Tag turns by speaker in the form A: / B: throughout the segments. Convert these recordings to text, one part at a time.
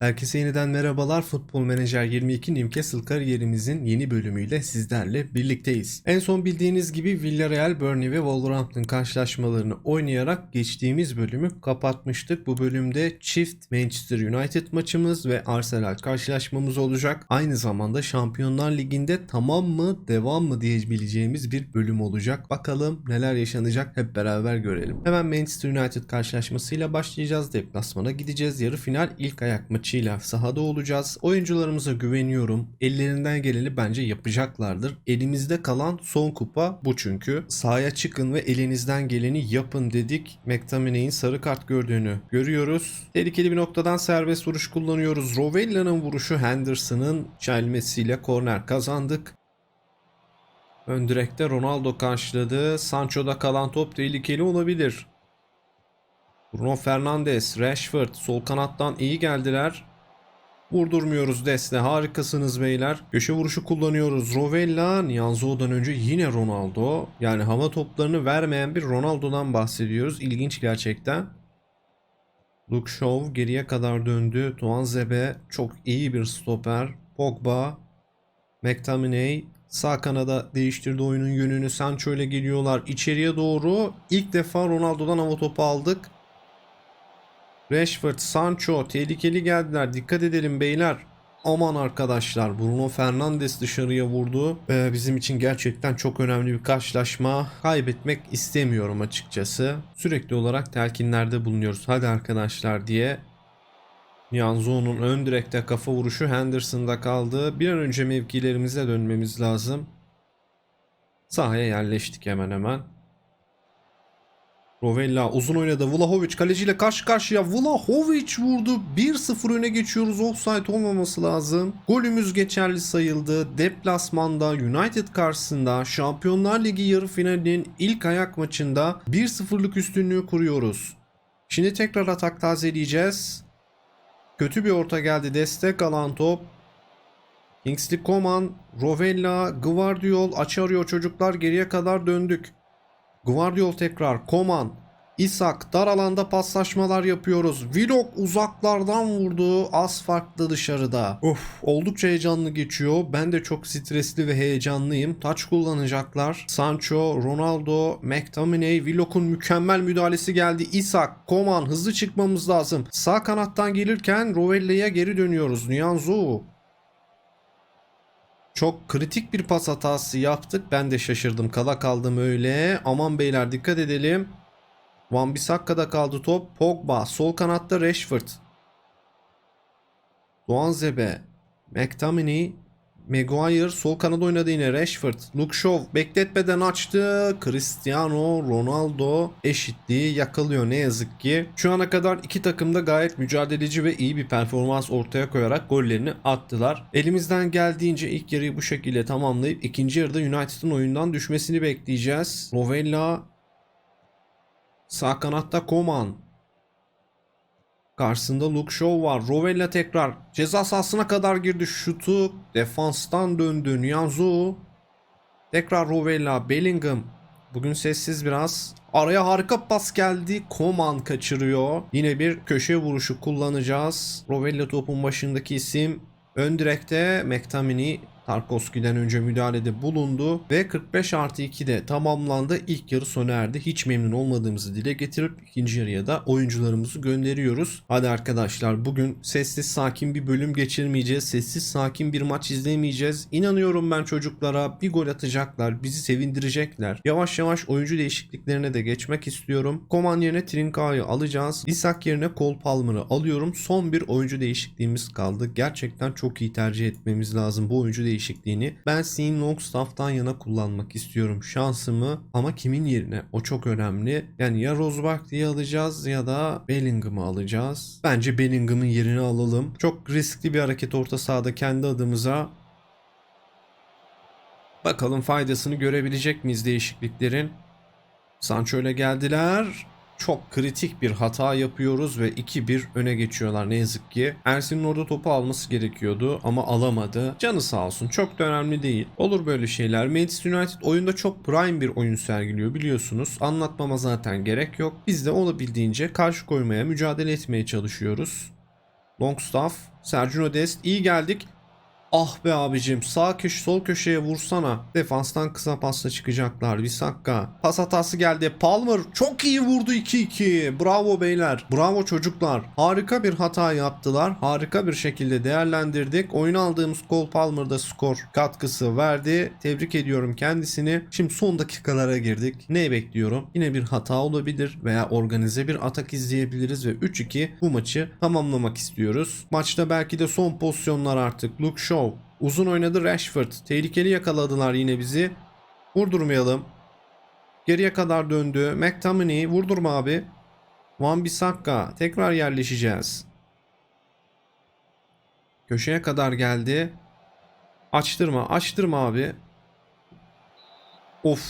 A: Herkese yeniden merhabalar. Futbol Menajer 22 Newcastle kariyerimizin yeni bölümüyle sizlerle birlikteyiz. En son bildiğiniz gibi Villarreal, Burnley ve Wolverhampton karşılaşmalarını oynayarak geçtiğimiz bölümü kapatmıştık. Bu bölümde çift Manchester United maçımız ve Arsenal karşılaşmamız olacak. Aynı zamanda Şampiyonlar Ligi'nde tamam mı devam mı diyebileceğimiz bir bölüm olacak. Bakalım neler yaşanacak hep beraber görelim. Hemen Manchester United karşılaşmasıyla başlayacağız. Deplasmana gideceğiz. Yarı final ilk ayak maçıyla sahada olacağız. Oyuncularımıza güveniyorum. Ellerinden geleni bence yapacaklardır. Elimizde kalan son kupa bu çünkü. Sahaya çıkın ve elinizden geleni yapın dedik. McTominay'in sarı kart gördüğünü görüyoruz. Tehlikeli bir noktadan serbest vuruş kullanıyoruz. Rovella'nın vuruşu Henderson'ın çelmesiyle korner kazandık. Ön direkte Ronaldo karşıladı. Sancho'da kalan top tehlikeli olabilir. Bruno Fernandes, Rashford sol kanattan iyi geldiler. Vurdurmuyoruz Desne. Harikasınız beyler. Köşe vuruşu kullanıyoruz. Rovella, Nianzo'dan önce yine Ronaldo. Yani hava toplarını vermeyen bir Ronaldo'dan bahsediyoruz. İlginç gerçekten. Luke Shaw geriye kadar döndü. Tuanzebe çok iyi bir stoper. Pogba, McTominay sağ kanada değiştirdi oyunun yönünü. Sancho ile geliyorlar içeriye doğru. İlk defa Ronaldo'dan hava topu aldık. Rashford, Sancho tehlikeli geldiler. Dikkat edelim beyler. Aman arkadaşlar Bruno Fernandes dışarıya vurdu. Ee, bizim için gerçekten çok önemli bir karşılaşma. Kaybetmek istemiyorum açıkçası. Sürekli olarak telkinlerde bulunuyoruz. Hadi arkadaşlar diye. Yanzo'nun ön direkte kafa vuruşu Henderson'da kaldı. Bir an önce mevkilerimize dönmemiz lazım. Sahaya yerleştik hemen hemen. Rovella uzun oynadı. Vlahovic kaleciyle karşı karşıya. Vlahovic vurdu. 1-0 öne geçiyoruz. Offside olmaması lazım. Golümüz geçerli sayıldı. Deplasmanda United karşısında Şampiyonlar Ligi yarı finalinin ilk ayak maçında 1-0'lık üstünlüğü kuruyoruz. Şimdi tekrar atak tazeleyeceğiz. Kötü bir orta geldi. Destek alan top. Kingsley Coman, Rovella, Gvardiol aç arıyor çocuklar. Geriye kadar döndük. Guardiol tekrar. Koman. İshak dar alanda paslaşmalar yapıyoruz. Vlog uzaklardan vurdu. Az farklı dışarıda. Of oldukça heyecanlı geçiyor. Ben de çok stresli ve heyecanlıyım. Taç kullanacaklar. Sancho, Ronaldo, McTominay, Vlog'un mükemmel müdahalesi geldi. İshak, Koman hızlı çıkmamız lazım. Sağ kanattan gelirken Rovella'ya geri dönüyoruz. Nianzou. Çok kritik bir pas hatası yaptık. Ben de şaşırdım. Kala kaldım öyle. Aman beyler dikkat edelim. Van Bissakka'da kaldı top. Pogba. Sol kanatta Rashford. Doğan Zebe. McTominay. Maguire sol kanada oynadı yine Rashford. Luke bekletmeden açtı. Cristiano Ronaldo eşitliği yakalıyor ne yazık ki. Şu ana kadar iki takım da gayet mücadeleci ve iyi bir performans ortaya koyarak gollerini attılar. Elimizden geldiğince ilk yarıyı bu şekilde tamamlayıp ikinci yarıda United'ın oyundan düşmesini bekleyeceğiz. Rovella sağ kanatta Koman Karşısında Luke Shaw var. Rovella tekrar ceza sahasına kadar girdi. Şutu defanstan döndü. Nianzou. Tekrar Rovella. Bellingham. Bugün sessiz biraz. Araya harika pas geldi. Koman kaçırıyor. Yine bir köşe vuruşu kullanacağız. Rovella topun başındaki isim. Ön direkte McTominay Tarkovski'den önce müdahalede bulundu ve 45 artı 2'de tamamlandı. İlk yarı sona erdi. Hiç memnun olmadığımızı dile getirip ikinci yarıya da oyuncularımızı gönderiyoruz. Hadi arkadaşlar bugün sessiz sakin bir bölüm geçirmeyeceğiz. Sessiz sakin bir maç izlemeyeceğiz. İnanıyorum ben çocuklara bir gol atacaklar. Bizi sevindirecekler. Yavaş yavaş oyuncu değişikliklerine de geçmek istiyorum. Koman yerine Trinca'yı alacağız. Isak yerine Cole Palmer'ı alıyorum. Son bir oyuncu değişikliğimiz kaldı. Gerçekten çok iyi tercih etmemiz lazım bu oyuncu değişikliğini. Ben Sean Longstaff'tan yana kullanmak istiyorum şansımı ama kimin yerine? O çok önemli. Yani ya Rosbach diye alacağız ya da Bellingham'ı alacağız. Bence Bellingham'ın yerini alalım. Çok riskli bir hareket orta sahada kendi adımıza. Bakalım faydasını görebilecek miyiz değişikliklerin? Sancho ile geldiler. Çok kritik bir hata yapıyoruz ve 2-1 öne geçiyorlar ne yazık ki. Ersin'in orada topu alması gerekiyordu ama alamadı. Canı sağ olsun çok da önemli değil. Olur böyle şeyler. Manchester United oyunda çok prime bir oyun sergiliyor biliyorsunuz. Anlatmama zaten gerek yok. Biz de olabildiğince karşı koymaya, mücadele etmeye çalışıyoruz. Longstaff. Sergio Dest. iyi geldik. Ah be abicim sağ köşe sol köşeye vursana. Defanstan kısa pasla çıkacaklar. Visakka. Pas hatası geldi. Palmer çok iyi vurdu 2-2. Bravo beyler. Bravo çocuklar. Harika bir hata yaptılar. Harika bir şekilde değerlendirdik. Oyuna aldığımız Cole Palmer'da skor katkısı verdi. Tebrik ediyorum kendisini. Şimdi son dakikalara girdik. Ne bekliyorum? Yine bir hata olabilir veya organize bir atak izleyebiliriz ve 3-2 bu maçı tamamlamak istiyoruz. Maçta belki de son pozisyonlar artık. Luke Shaw Uzun oynadı Rashford. Tehlikeli yakaladılar yine bizi. Vurdurmayalım. Geriye kadar döndü. McTominay vurdurma abi. Van Bissaka tekrar yerleşeceğiz. Köşeye kadar geldi. Açtırma, açtırma abi. Of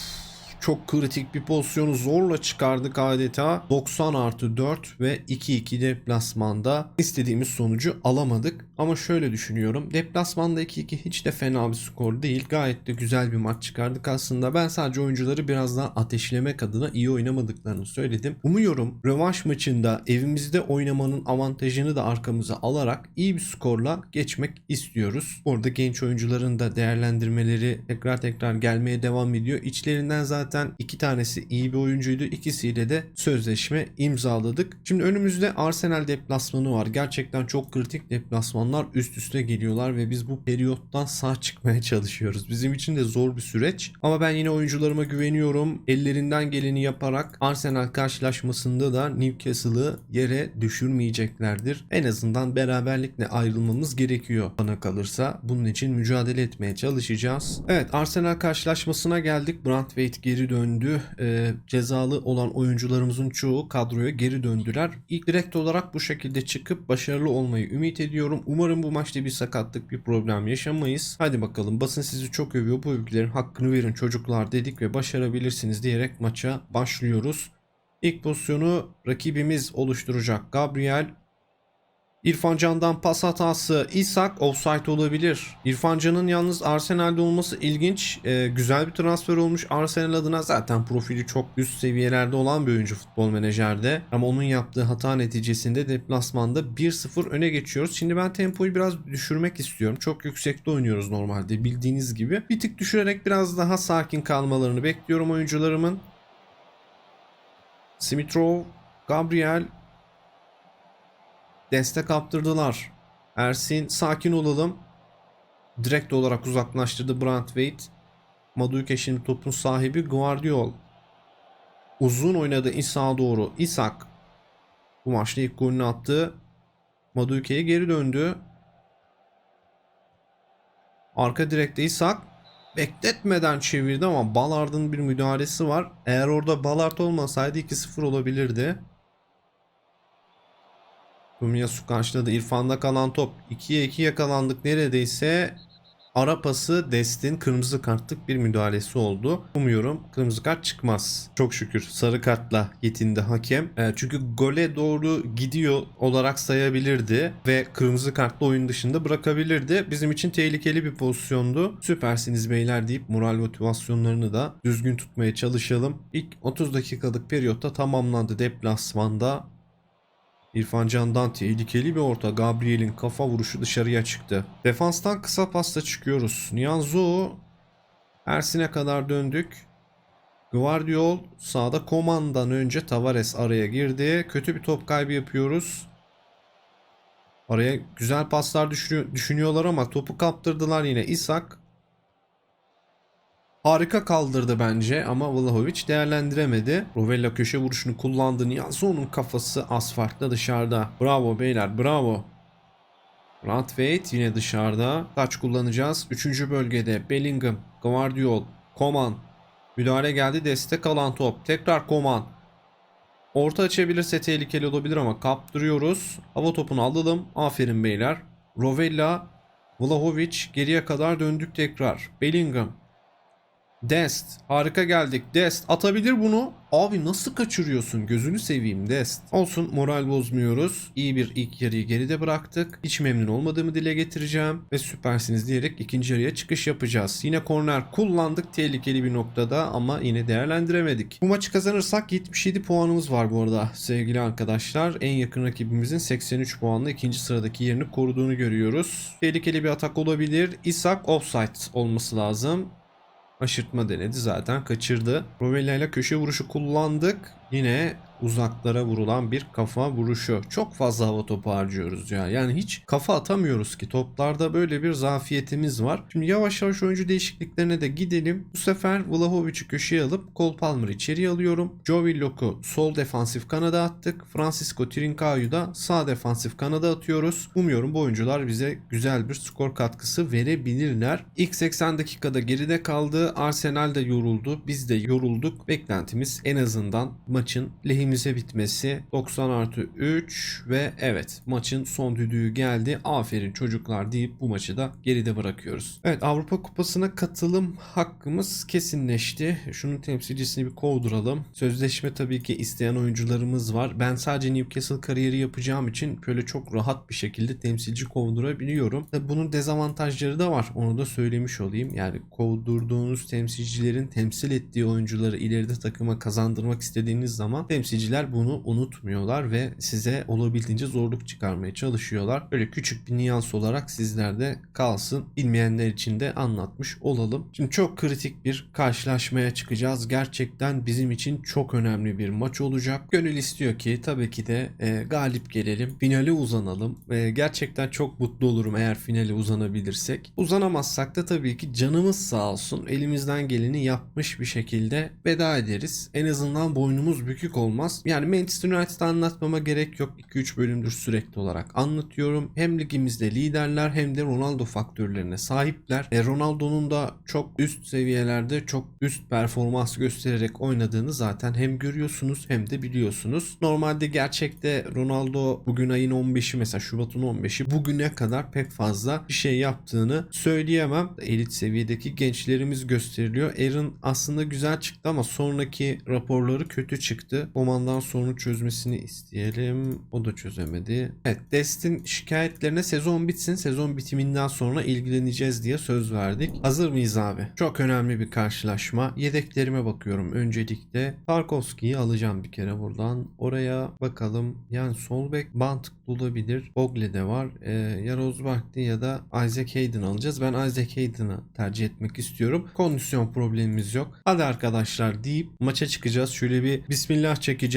A: çok kritik bir pozisyonu zorla çıkardık adeta. 90 artı 4 ve 2-2 deplasmanda istediğimiz sonucu alamadık. Ama şöyle düşünüyorum. Deplasmanda 2-2 hiç de fena bir skor değil. Gayet de güzel bir maç çıkardık aslında. Ben sadece oyuncuları biraz daha ateşlemek adına iyi oynamadıklarını söyledim. Umuyorum rövanş maçında evimizde oynamanın avantajını da arkamıza alarak iyi bir skorla geçmek istiyoruz. Orada genç oyuncuların da değerlendirmeleri tekrar tekrar gelmeye devam ediyor. İçlerinden zaten iki tanesi iyi bir oyuncuydu. İkisiyle de sözleşme imzaladık. Şimdi önümüzde Arsenal deplasmanı var. Gerçekten çok kritik deplasmanlar üst üste geliyorlar ve biz bu periyottan sağ çıkmaya çalışıyoruz. Bizim için de zor bir süreç. Ama ben yine oyuncularıma güveniyorum. Ellerinden geleni yaparak Arsenal karşılaşmasında da Newcastle'ı yere düşürmeyeceklerdir. En azından beraberlikle ayrılmamız gerekiyor bana kalırsa. Bunun için mücadele etmeye çalışacağız. Evet Arsenal karşılaşmasına geldik. Brandtwaite geri döndü. Ee, cezalı olan oyuncularımızın çoğu kadroya geri döndüler. İlk direkt olarak bu şekilde çıkıp başarılı olmayı ümit ediyorum. Umarım bu maçta bir sakatlık, bir problem yaşamayız. Hadi bakalım basın sizi çok övüyor. Bu övgülerin hakkını verin çocuklar dedik ve başarabilirsiniz diyerek maça başlıyoruz. İlk pozisyonu rakibimiz oluşturacak. Gabriel İrfan Can'dan pas hatası. İshak offside olabilir. İrfan Can'ın yalnız Arsenal'de olması ilginç. Ee, güzel bir transfer olmuş Arsenal adına. Zaten profili çok üst seviyelerde olan bir oyuncu futbol menajerde. Ama onun yaptığı hata neticesinde deplasmanda 1-0 öne geçiyoruz. Şimdi ben tempoyu biraz düşürmek istiyorum. Çok yüksekte oynuyoruz normalde bildiğiniz gibi. Bir tık düşürerek biraz daha sakin kalmalarını bekliyorum oyuncularımın. Simitrov, Gabriel, destek kaptırdılar. Ersin sakin olalım. Direkt olarak uzaklaştırdı Brandtwaite. Maduike şimdi topun sahibi Guardiol. Uzun oynadı İsa doğru. İsak. Bu maçta ilk golünü attı. Maduike'ye geri döndü. Arka direkte İsak. Bekletmeden çevirdi ama Ballard'ın bir müdahalesi var. Eğer orada Ballard olmasaydı 2-0 olabilirdi. Tomiyasu karşıladı. İrfan'da kalan top. 2'ye 2 yakalandık neredeyse. Ara pası Dest'in kırmızı kartlık bir müdahalesi oldu. Umuyorum kırmızı kart çıkmaz. Çok şükür sarı kartla yetindi hakem. E, çünkü gole doğru gidiyor olarak sayabilirdi ve kırmızı kartla oyun dışında bırakabilirdi. Bizim için tehlikeli bir pozisyondu. Süpersiniz beyler deyip moral motivasyonlarını da düzgün tutmaya çalışalım. İlk 30 dakikalık periyotta tamamlandı deplasmanda. İrfan Can'dan tehlikeli bir orta. Gabriel'in kafa vuruşu dışarıya çıktı. Defanstan kısa pasta çıkıyoruz. Nianzo Ersin'e kadar döndük. Guardiol sağda Koman'dan önce Tavares araya girdi. Kötü bir top kaybı yapıyoruz. Araya güzel paslar düşünüyorlar ama topu kaptırdılar yine. Isak Harika kaldırdı bence ama Vlahovic değerlendiremedi. Rovella köşe vuruşunu kullandı. Niyazo'nun kafası asfaltta dışarıda. Bravo beyler bravo. Radweit yine dışarıda. Taç kullanacağız. Üçüncü bölgede Bellingham, Guardiol, Koman. Müdahale geldi destek alan top. Tekrar Koman. Orta açabilirse tehlikeli olabilir ama kaptırıyoruz. Hava topunu alalım. Aferin beyler. Rovella, Vlahovic geriye kadar döndük tekrar. Bellingham. Dest. Harika geldik. Dest atabilir bunu. Abi nasıl kaçırıyorsun? Gözünü seveyim Dest. Olsun moral bozmuyoruz. İyi bir ilk yarıyı geride bıraktık. Hiç memnun olmadığımı dile getireceğim. Ve süpersiniz diyerek ikinci yarıya çıkış yapacağız. Yine korner kullandık tehlikeli bir noktada ama yine değerlendiremedik. Bu maçı kazanırsak 77 puanımız var bu arada sevgili arkadaşlar. En yakın rakibimizin 83 puanla ikinci sıradaki yerini koruduğunu görüyoruz. Tehlikeli bir atak olabilir. Isak offside olması lazım. Aşırtma denedi zaten kaçırdı. Rovella ile köşe vuruşu kullandık. Yine uzaklara vurulan bir kafa vuruşu. Çok fazla hava topu harcıyoruz ya. Yani hiç kafa atamıyoruz ki. Toplarda böyle bir zafiyetimiz var. Şimdi yavaş yavaş oyuncu değişikliklerine de gidelim. Bu sefer Vlahovic'i köşeye alıp Cole Palmer'ı içeriye alıyorum. Joe Willock'u sol defansif kanada attık. Francisco Trincão'yu da sağ defansif kanada atıyoruz. Umuyorum bu oyuncular bize güzel bir skor katkısı verebilirler. İlk 80 dakikada geride kaldı. Arsenal de yoruldu. Biz de yorulduk. Beklentimiz en azından maçın lehimize bitmesi 90 artı 3 ve evet maçın son düdüğü geldi. Aferin çocuklar deyip bu maçı da geride bırakıyoruz. Evet Avrupa Kupası'na katılım hakkımız kesinleşti. Şunun temsilcisini bir kovduralım. Sözleşme tabii ki isteyen oyuncularımız var. Ben sadece Newcastle kariyeri yapacağım için böyle çok rahat bir şekilde temsilci kovdurabiliyorum. Bunun dezavantajları da var. Onu da söylemiş olayım. Yani kovdurduğunuz temsilcilerin temsil ettiği oyuncuları ileride takıma kazandırmak istediğiniz zaman temsilciler bunu unutmuyorlar ve size olabildiğince zorluk çıkarmaya çalışıyorlar. Böyle küçük bir nüans olarak sizlerde kalsın. Bilmeyenler için de anlatmış olalım. Şimdi çok kritik bir karşılaşmaya çıkacağız. Gerçekten bizim için çok önemli bir maç olacak. Gönül istiyor ki tabii ki de e, galip gelelim. Finale uzanalım. E, gerçekten çok mutlu olurum eğer finale uzanabilirsek. Uzanamazsak da tabii ki canımız sağ olsun. Elimizden geleni yapmış bir şekilde veda ederiz. En azından boynumuz bükük olmaz. Yani Manchester United'ı anlatmama gerek yok. 2-3 bölümdür sürekli olarak anlatıyorum. Hem ligimizde liderler hem de Ronaldo faktörlerine sahipler. E, Ronaldo'nun da çok üst seviyelerde çok üst performans göstererek oynadığını zaten hem görüyorsunuz hem de biliyorsunuz. Normalde gerçekte Ronaldo bugün ayın 15'i mesela Şubat'ın 15'i bugüne kadar pek fazla bir şey yaptığını söyleyemem. Elit seviyedeki gençlerimiz gösteriliyor. Aaron aslında güzel çıktı ama sonraki raporları kötü çıktı. Oman'dan sorunu çözmesini isteyelim. O da çözemedi. Evet Dest'in şikayetlerine sezon bitsin. Sezon bitiminden sonra ilgileneceğiz diye söz verdik. Hazır mıyız abi? Çok önemli bir karşılaşma. Yedeklerime bakıyorum. Öncelikle Tarkovski'yi alacağım bir kere buradan. Oraya bakalım. Yani sol bek mantıklı olabilir. Bogle de var. Ee, ya Rosbach'ti ya da Isaac Hayden alacağız. Ben Isaac Hayden'ı tercih etmek istiyorum. Kondisyon problemimiz yok. Hadi arkadaşlar deyip maça çıkacağız. Şöyle bir bismillah çekeceğiz.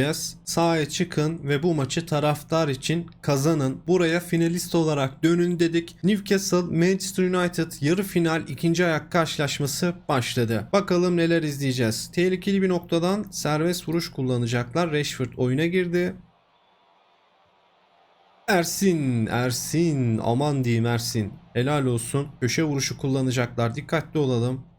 A: Sahaya çıkın ve bu maçı taraftar için kazanın. Buraya finalist olarak dönün dedik. Newcastle Manchester United yarı final ikinci ayak karşılaşması başladı. Bakalım neler izleyeceğiz. Tehlikeli bir noktadan serbest vuruş kullanacaklar. Rashford oyuna girdi. Ersin, Ersin, aman diyeyim Ersin. Helal olsun. Köşe vuruşu kullanacaklar. Dikkatli olalım.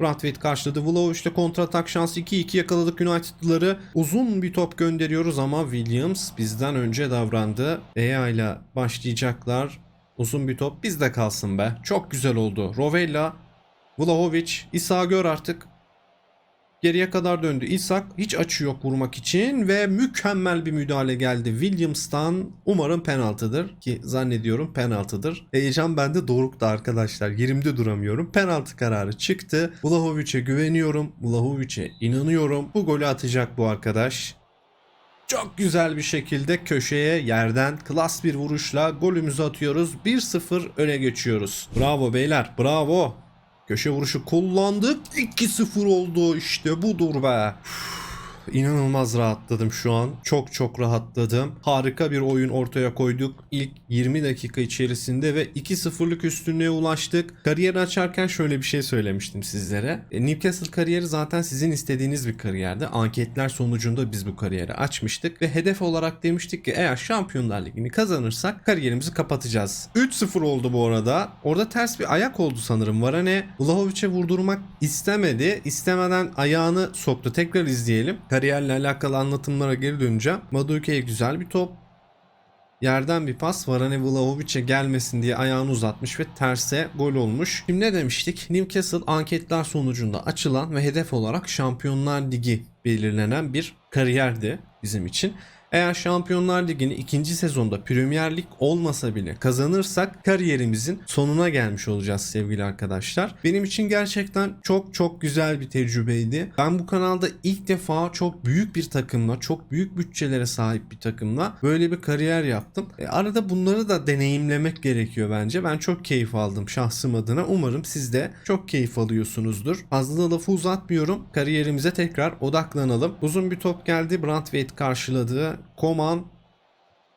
A: Bradford karşıladı. Vlahovic ile kontratak şansı 2-2 yakaladık United'ları. Uzun bir top gönderiyoruz ama Williams bizden önce davrandı. Ea ile başlayacaklar. Uzun bir top bizde kalsın be. Çok güzel oldu. Rovella, Vlahovic, İsa gör artık. Geriye kadar döndü. İshak hiç açı yok vurmak için ve mükemmel bir müdahale geldi Williams'tan. Umarım penaltıdır ki zannediyorum penaltıdır. Heyecan bende doruktu arkadaşlar. Yerimde duramıyorum. Penaltı kararı çıktı. Vlahovic'e güveniyorum. Vlahovic'e inanıyorum. Bu golü atacak bu arkadaş. Çok güzel bir şekilde köşeye yerden klas bir vuruşla golümüzü atıyoruz. 1-0 öne geçiyoruz. Bravo beyler bravo. Köşe vuruşu kullandık. 2-0 oldu işte budur be. Üf, İnanılmaz rahatladım şu an. Çok çok rahatladım. Harika bir oyun ortaya koyduk. İlk 20 dakika içerisinde ve 2-0'lık üstünlüğe ulaştık. Kariyeri açarken şöyle bir şey söylemiştim sizlere. E, Newcastle kariyeri zaten sizin istediğiniz bir kariyerdi. Anketler sonucunda biz bu kariyeri açmıştık ve hedef olarak demiştik ki eğer Şampiyonlar Ligi'ni kazanırsak kariyerimizi kapatacağız. 3-0 oldu bu arada. Orada ters bir ayak oldu sanırım. Varane Vlahovic'e vurdurmak istemedi. İstemeden ayağını soktu. Tekrar izleyelim. Kariyerle alakalı anlatımlara geri döneceğim. Maduike'ye güzel bir top. Yerden bir pas Varane Vlahovic'e gelmesin diye ayağını uzatmış ve terse gol olmuş. Şimdi ne demiştik? Newcastle anketler sonucunda açılan ve hedef olarak Şampiyonlar Ligi belirlenen bir kariyerdi bizim için. Eğer Şampiyonlar Ligi'ni ikinci sezonda Premier Lig olmasa bile kazanırsak kariyerimizin sonuna gelmiş olacağız sevgili arkadaşlar. Benim için gerçekten çok çok güzel bir tecrübeydi. Ben bu kanalda ilk defa çok büyük bir takımla, çok büyük bütçelere sahip bir takımla böyle bir kariyer yaptım. E, arada bunları da deneyimlemek gerekiyor bence. Ben çok keyif aldım şahsım adına. Umarım siz de çok keyif alıyorsunuzdur. Fazla lafı uzatmıyorum. Kariyerimize tekrar odaklanalım. Uzun bir top geldi. Brandtwaite karşıladı. Koman,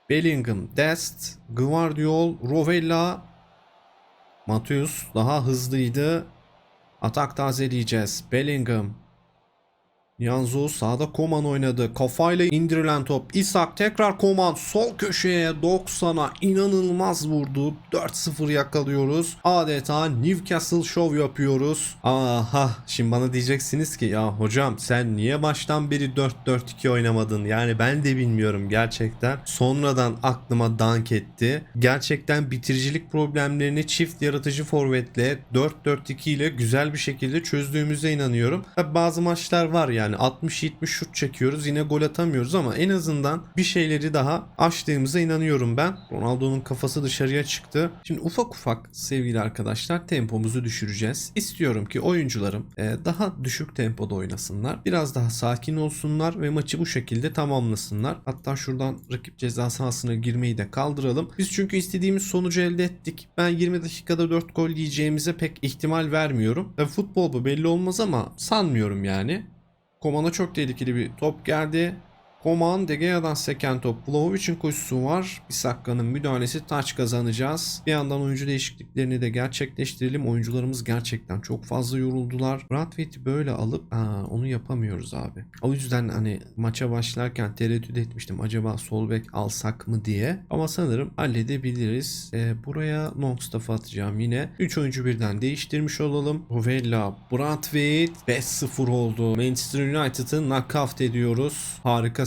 A: Bellingham, Dest, Guardiol, Rovella, Matius daha hızlıydı. Atak tazeleyeceğiz. Bellingham. Yanzu sağda Koman oynadı. Kafayla indirilen top. İshak tekrar Koman sol köşeye 90'a inanılmaz vurdu. 4-0 yakalıyoruz. Adeta Newcastle show yapıyoruz. Aha şimdi bana diyeceksiniz ki ya hocam sen niye baştan beri 4-4-2 oynamadın? Yani ben de bilmiyorum gerçekten. Sonradan aklıma dank etti. Gerçekten bitiricilik problemlerini çift yaratıcı forvetle 4-4-2 ile güzel bir şekilde çözdüğümüze inanıyorum. Bazı maçlar var yani 60-70 şut çekiyoruz yine gol atamıyoruz ama en azından bir şeyleri daha aştığımıza inanıyorum ben. Ronaldo'nun kafası dışarıya çıktı. Şimdi ufak ufak sevgili arkadaşlar tempomuzu düşüreceğiz. İstiyorum ki oyuncularım e, daha düşük tempoda oynasınlar. Biraz daha sakin olsunlar ve maçı bu şekilde tamamlasınlar. Hatta şuradan rakip ceza sahasına girmeyi de kaldıralım. Biz çünkü istediğimiz sonucu elde ettik. Ben 20 dakikada 4 gol yiyeceğimize pek ihtimal vermiyorum. Ve futbol bu belli olmaz ama sanmıyorum yani. Koman'a çok tehlikeli bir top geldi. Koman De Gea'dan seken top. Vlahovic'in koşusu var. Bisakka'nın müdahalesi taç kazanacağız. Bir yandan oyuncu değişikliklerini de gerçekleştirelim. Oyuncularımız gerçekten çok fazla yoruldular. Bradwaite'i böyle alıp aa, onu yapamıyoruz abi. O yüzden hani maça başlarken tereddüt etmiştim. Acaba sol bek alsak mı diye. Ama sanırım halledebiliriz. Ee, buraya Longstaff'ı atacağım yine. 3 oyuncu birden değiştirmiş olalım. Rovella, Bradwaite 5-0 oldu. Manchester United'ı knockout ediyoruz.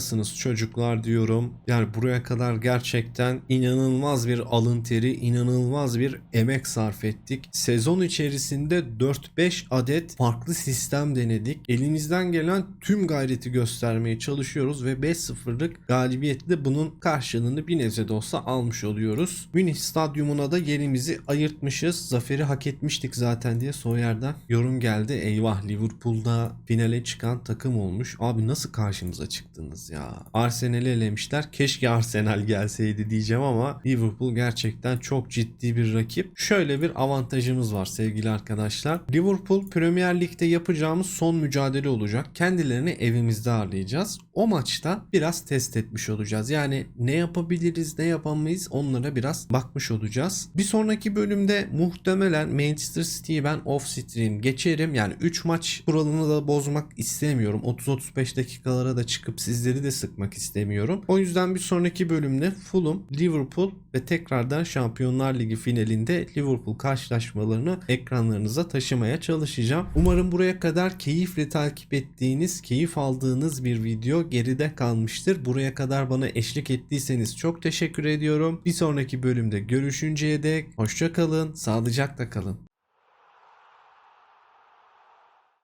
A: Harikasınız çocuklar diyorum. Yani buraya kadar gerçekten inanılmaz bir alın teri, inanılmaz bir emek sarf ettik. Sezon içerisinde 4-5 adet farklı sistem denedik. Elimizden gelen tüm gayreti göstermeye çalışıyoruz ve 5-0'lık galibiyetle bunun karşılığını bir nebze de olsa almış oluyoruz. Münih stadyumuna da yerimizi ayırtmışız. Zaferi hak etmiştik zaten diye Soyer'den yorum geldi. Eyvah Liverpool'da finale çıkan takım olmuş. Abi nasıl karşımıza çıktınız ya? Arsenal'i elemişler. Keşke Arsenal gelseydi diyeceğim ama Liverpool gerçekten çok ciddi bir rakip. Şöyle bir avantajımız var sevgili arkadaşlar. Liverpool Premier Lig'de yapacağımız son mücadele olacak. Kendilerini evimizde ağırlayacağız. O maçta biraz test etmiş olacağız. Yani ne yapabiliriz ne yapamayız onlara biraz bakmış olacağız. Bir sonraki bölümde muhtemelen Manchester City'yi ben off stream geçerim. Yani 3 maç kuralını da bozmak istemiyorum. 30-35 dakikalara da çıkıp sizleri de sıkmak istemiyorum. O yüzden bir sonraki bölümde Fulham, Liverpool ve tekrardan Şampiyonlar Ligi finalinde Liverpool karşılaşmalarını ekranlarınıza taşımaya çalışacağım. Umarım buraya kadar keyifle takip ettiğiniz, keyif aldığınız bir video geride kalmıştır. Buraya kadar bana eşlik ettiyseniz çok teşekkür ediyorum. Bir sonraki bölümde görüşünceye dek hoşça kalın, sağlıcakla kalın.